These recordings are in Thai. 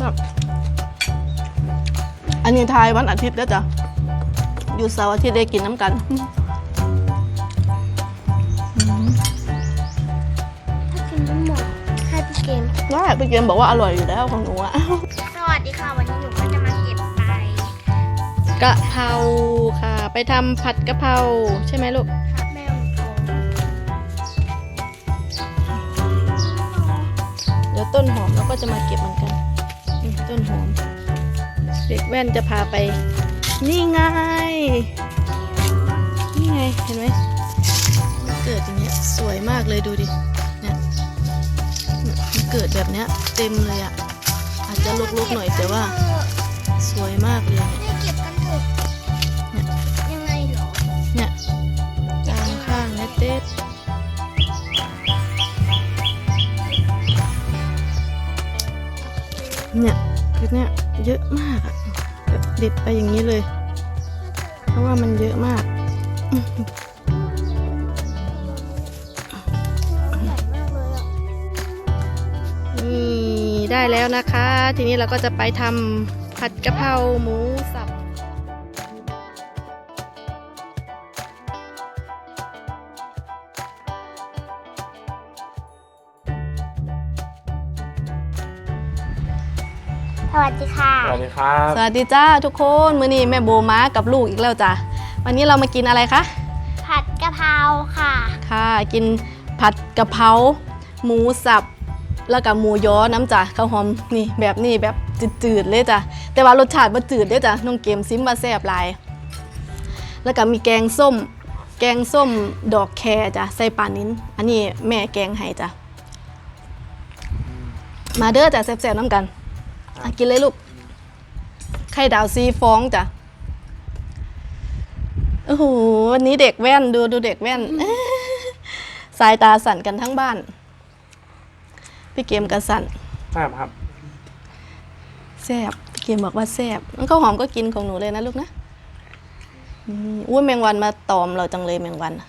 แบบอันนี้ทายวันอาทิตย์แล้วจ้ะ อยู่เสาร์อาทิตย์ได้กินน้ำกันถ้ากินไม่หมดให้พี่เกมได้พี่เกมบอกว่าอร่อยอยู่แล้วของหนูอะสวัสดีค่ะ วันนี้หนูก็จะมาเก็บไปกะเพราค่ะ ไปทำผัดกะเพราใช่ไหมลูกครับแม่ของผมเดี๋ยวต้นหอมเราก็จะมาเก็บเหมือนกันนี่ ต้นหอม เด็กแว่นจะพาไป นี่ไง นี่ไง เห็นไหมมันเกิดอย่างเงี้ยสวยมากเลยดูดิเนี่ยมันเกิดแบบเนี้ยเต็มเลยอะ อาจจะลกๆหน่อยแต่ว่า สวยมากเลย เยอะมากอะเด็ดไปอย่างนี้เลย เพราะว่ามันเยอะมากนี่ได้แล้วนะคะ ทีนี้เราก็จะไปทำผัดกะเพราหมูส วัสดีค่ะ สวัสดีครับ สวัสดีจ้าทุกคนมื้อนี้แม่โบมากับลูกอีกแล้วจ้ะวันนี้เรามากินอะไรคะผัดกะเพราค่ะ ค่ะกินผัดกะเพราหมูสับแล้วก็หมูย้อน้ำจ้ะข้าวหอมนี่แบบนี้แบบจืดๆเลยจ้ะแต่ว่ารสชาติบ่จืดเด้อจ้ะน้องเกมซิมมาแซ่บหลาย แล้วก็มีแกงส้ม แกงส้มดอกแครจ้ะใส่ปลานิ้น อันนี้แม่แกงให้จ้ะมาเด้อจ้ะแซ่บๆน้ำกัน อะกินเลยลูก ไข่ดาวซีฟองจ้ะ โอ้โห วันนี้เด็กแว่นดูดูเด็กแว่น สายตาสั่นกันทั้งบ้าน พี่เกมกันสั่นทราบครับแซบพี่เกมบอกว่าแซบน้องข้าวหอมก็กินของหนูเลยนะลูกนะอืมอุ้ยแมงวันมาตอมเราจังเลยแมงวันอะ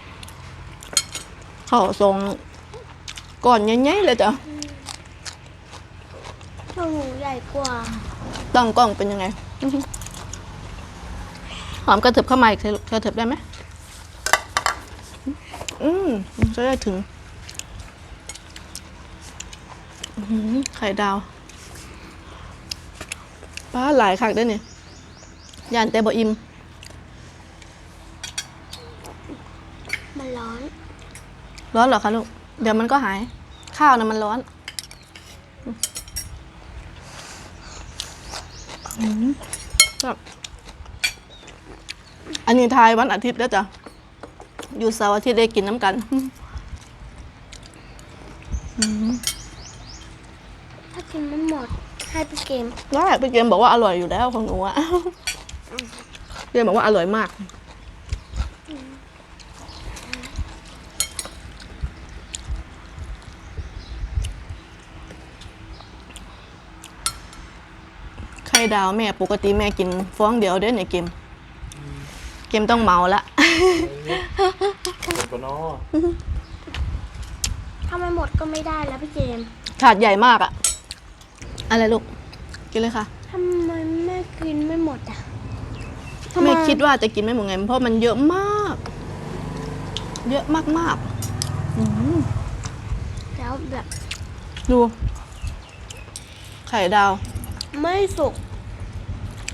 เขาทรงก่อนใหญ่ๆเลยจ้ะช่วงหนูใหญ่กว่าต้องกล้องเป็นยังไง หอมกระเถิบเข้ามาอีกทีลูกกระเถิบได้ไหมอืมจะได้ถึงอื้อหือไข่ดาวป้าหลายคักด้วยเนี่ยยานแต่บ่อิ่ม ร้อนเหรอคะลูก เดี๋ยวมันก็หาย ข้าวนะมันร้อนอืมแบบอันนี้ทายวันอาทิตย์แล้วจ้ะ อยู่เสาร์อาทิตย์ได้กินน้ำกันถ้ากินไม่หมดให้พี่เกม ได้พี่เกมบอกว่าอร่อยอยู่แล้วของหนูอะเกมบอกว่าอร่อยมาก ไข่ดาวแม่ปกติแม่กินฟองเดียวเด้อในเกม เกมต้องเมาละตัวนอถ้าไม่หมดก็ไม่ได้แล้วพี่เกมถาดใหญ่มากอะอะไรลูก กินเลยค่ะ ทำไมแม่กินไม่หมดอะทำไแม่คิดว่าจะกินไม่หมดไง เพราะมันเยอะมาก เยอะมากๆอื้อหือแล้วแบบดู ไข่ดาว ไม่สุก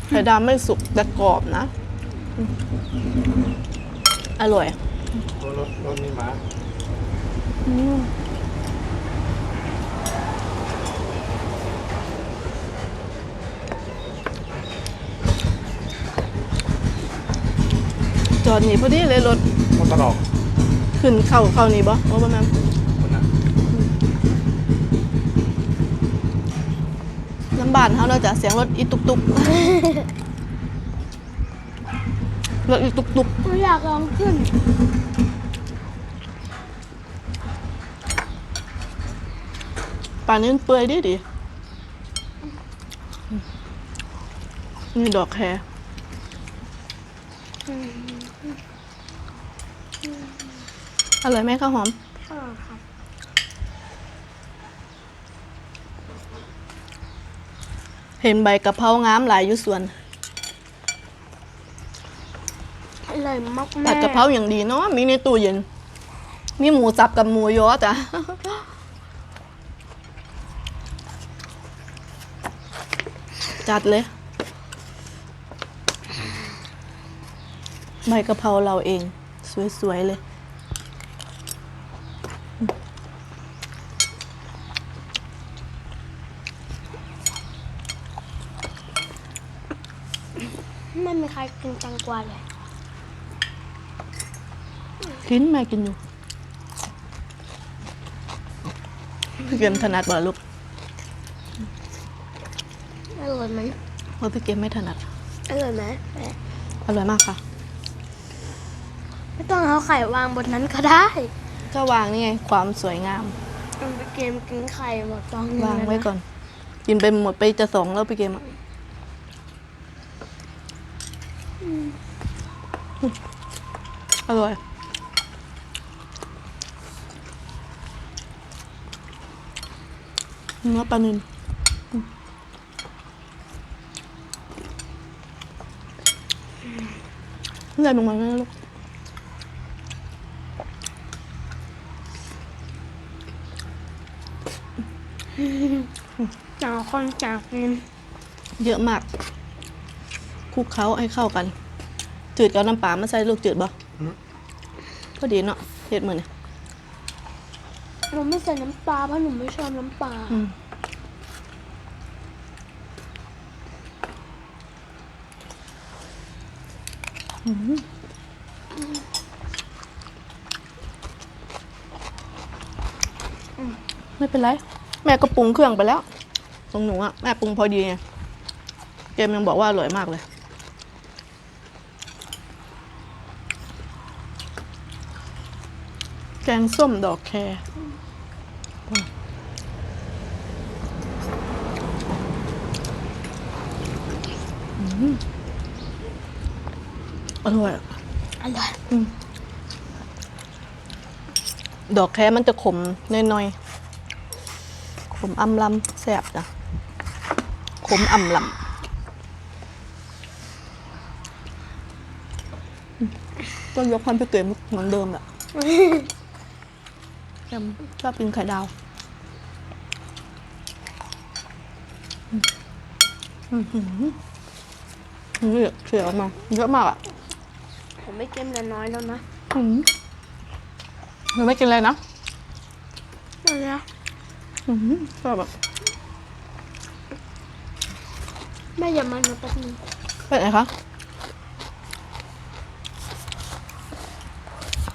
ไข่ดาวไม่สุกแต่กรอบนะ อร่อยรถรถรถนี่หมาจอดหนีพอดีเลยรถมอตลอกขึ้นเข้าเข้านี่บ่ว่าประมาณ คนน่ะ ลำบากเขาเนาะจ้ะเสียงรถอีตุกตุกรถอีตุกตุกหนูอยากลองขึ้น ป่านนี้มันเปื่อยดีดีนี่ดอกแครอร่อยไหมข้าวหอม อร่อยครับ เห็นใบกะเพรางามหลายอยู่สวนอร่อยมากแม่ผัดกะเพราอย่างดีเนาะมีในตู้เย็น มีหมูสับกับหมูยอจ้ะจัดเลย ใบกะเพราเราเอง สวยๆเลย ไม่มีใครกินแตงกวาเลยกินแม่กินอยู่พี่เกมถนัดบ่ลูกอร่อยไหมเพราะพี่เกมไม่ถนัด อร่อยไหมแม่อร่อยมากค่ะ ไม่ต้องเอาไข่วางบนนั้นก็ได้ ก็วางนี่ไง ความสวยงามมันไปเกมกินไข่หมดฟองหนึ่วางแล้ไว้นะก่อน กินไปหมดไปจะสองแล้วพี่เกมอะ อร่อย เนื้อปลานิลเลื่อนลงมาแล้วลูกจากคนจากกินเยอะมาก คลุกเคล้าให้เข้ากัน จืดกับน้ำปลามาใส่ลูกจืดบ่พอดีเนาะเห็ดมือเนี่ยหนูไม่ใส่น้ำปลาเพราะหนูไม่ชอบน้ำปลาอืมอืมไม่เป็นไร แม่ก็ปรุงเครื่องไปแล้ว ตรงหนูอะแม่ปรุงพอดีไงเกมยังบอกว่าอร่อยมากเลย แกงส้มดอกแครอร่อยอะอร่อยดอกแคมันจะขมน้อยๆ ขมอำลำแซ่บจ้ะขมอำลำอืมก็ยกความไปเกิดเหมือนเดิมแหละ แอมชอบกินไข่ดาวอืมอืมอืมนี่เสียออกมาเยอะมากอะ ผมไม่เกมเหลือน้อยแล้วนะอืมหนูไม่กินอะไรนะเอาเลยนะอืมชอบแบบแม่อย่ามาหนูแป๊บนึงเป็นไงคะ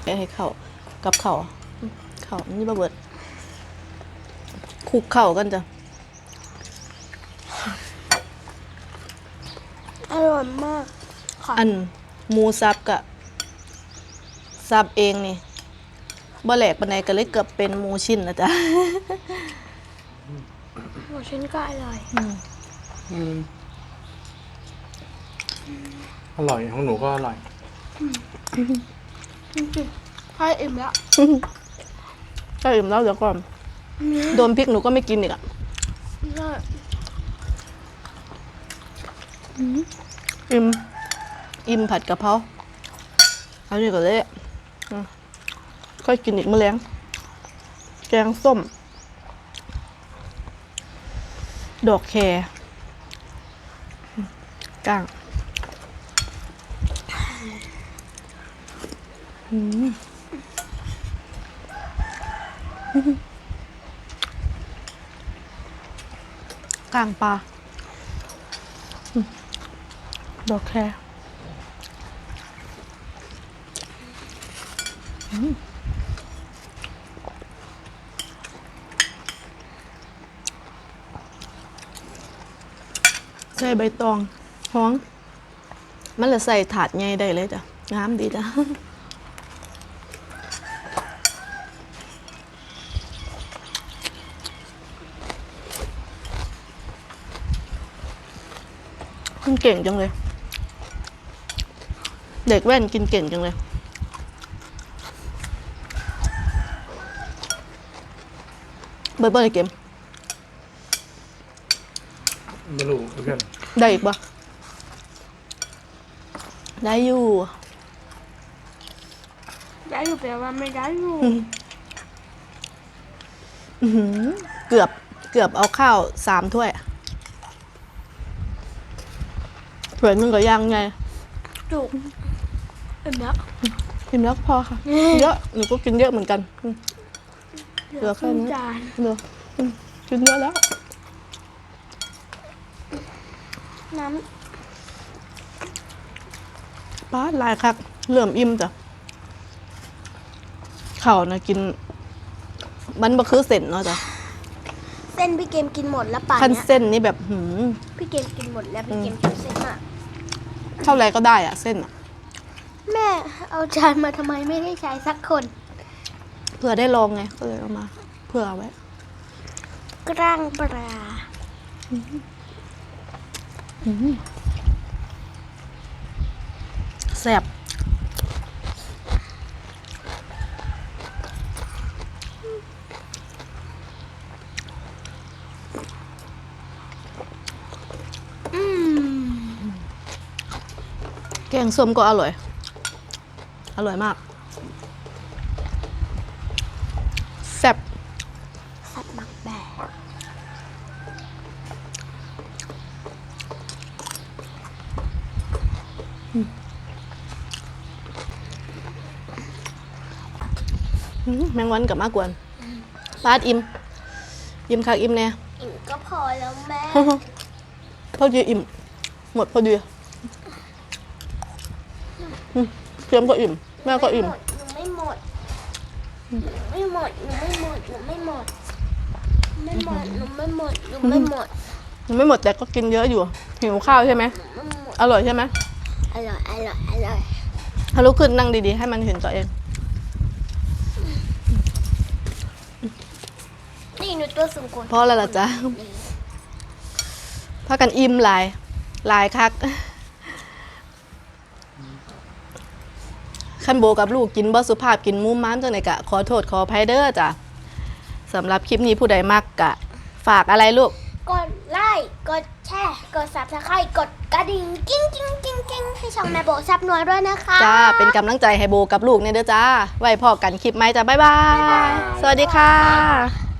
ไปให้เข้ากับเข่าอืม เข่านี่บะเบิดคลุกเข่ากันจ้ะอร่อยมากค่ะอันหมูสับกะสับเองนี่บ่แหลกปานใดก็เลยเกือบเป็นหมูชิ้นนะจ๊ะ หมูชิ้นก็อร่อย อืมอร่อยของหนูก็อร่อย จริงๆให้อิ่มแล้ว ก็อิ่มแล้วเดี๋ยวก่อนโดนพริกหนูก็ไม่กินอีกอะใช่อิ่มอิ่มผัดกะเพราเอาดีกว่าเลยอืมค่อยกินอีกมื้อแลงแกงส้ม ดอกแครอืมก้างอืม ก้างปลาดอกแครใส่ใบตองห้อง มันละใส่ถาดใหญ่ได้เลยจ้ะงามดีจ้ะ นเก่งจังเลย เด็กแว่นกินเก่งจังเลย เบอร์เบอร์เกมไม่รู้เหมือนได้อีกปะได้อยู่ ได้อยู่แปลว่าไม่ได้อยู่เกือบเกือบเอาข้าวสามถ้วย ถ้วยนึงก็ยังไง จุกเอ็มแล้วกินแล้วพอค่ะ เยอะหนูก็กินเยอะเหมือนกันอืมเหลือแค่นี้จานเนอะอืมกินเยอะแล้ว น้ป้าดลายคักเหลื่อมอิ่มจ้ะข้าวนะกิน มันบ่คือเส้นเนาะจ้ะำเส้นพี่เกมกินหมดแล้วป่านขั้นเนี้ยเส้นนี่แบบหืมพี่เกมกินหมดแล้วพี่เกมกินเส้นอะ เท่าไรก็ได้อะเส้นอะแม่เอาจานมาทำไมไม่ได้ใช้สักคน เผื่อได้ลองไงก็เลยเอามาเผื่อเอาไว้ กล้างปลาแซ่บ แกงส้มก็อร่อย อร่อยมาก แซ่บสัตว์หมักแบกอื้อแมงวันกับมากกวนปาดอิ่ม อิ่มคักอิ่มแน่ อิ่มก็พอแล้วแม่ พอดีอิ่ม หมดพอดีอืม เตรียมก็อิ่ม แม่ก็อิ่ม หนูไม่หมด หนูไม่หมด หนูไม่หมด หนูไม่หมด ไม่หมด หนูไม่หมด หนูไม่หมดยังไม่หมดแต่ก็กินเยอะอยู่ หิวข้าวใช่ไหม หนูไม่หมด อร่อยใช่ไหมอร่อย อร่อย อร่อย ถ้าลุกขึ้นนั่งดีๆ ให้มันเห็นตัวเอง นี่หนูตัวสูงกว่าเพราะอะไรล่ะจ๊ะ พากันอิ่มหลาย หลายคัก คันโบกับลูกกินบ่สุภาพกินมุมม้ามจังไหนกะขอโทษขออภัยเด้อจ้ะสำหรับคลิปนี้ผู้ใดมักกะ ฝากอะไรลูก กดไลค์กดแชร์กดซับสไครต์กดกระดิ่งกิ้งกิ้งกิ้งกิ้งให้ช่องแม่โบซับนวลด้วยนะคะจ้า เป็นกำลังใจให้โบกับลูกเนี่ยเด้อจ้า ไว้พอกันคลิปไหมจ้าบ๊ายบาย สวัสดีค่ะ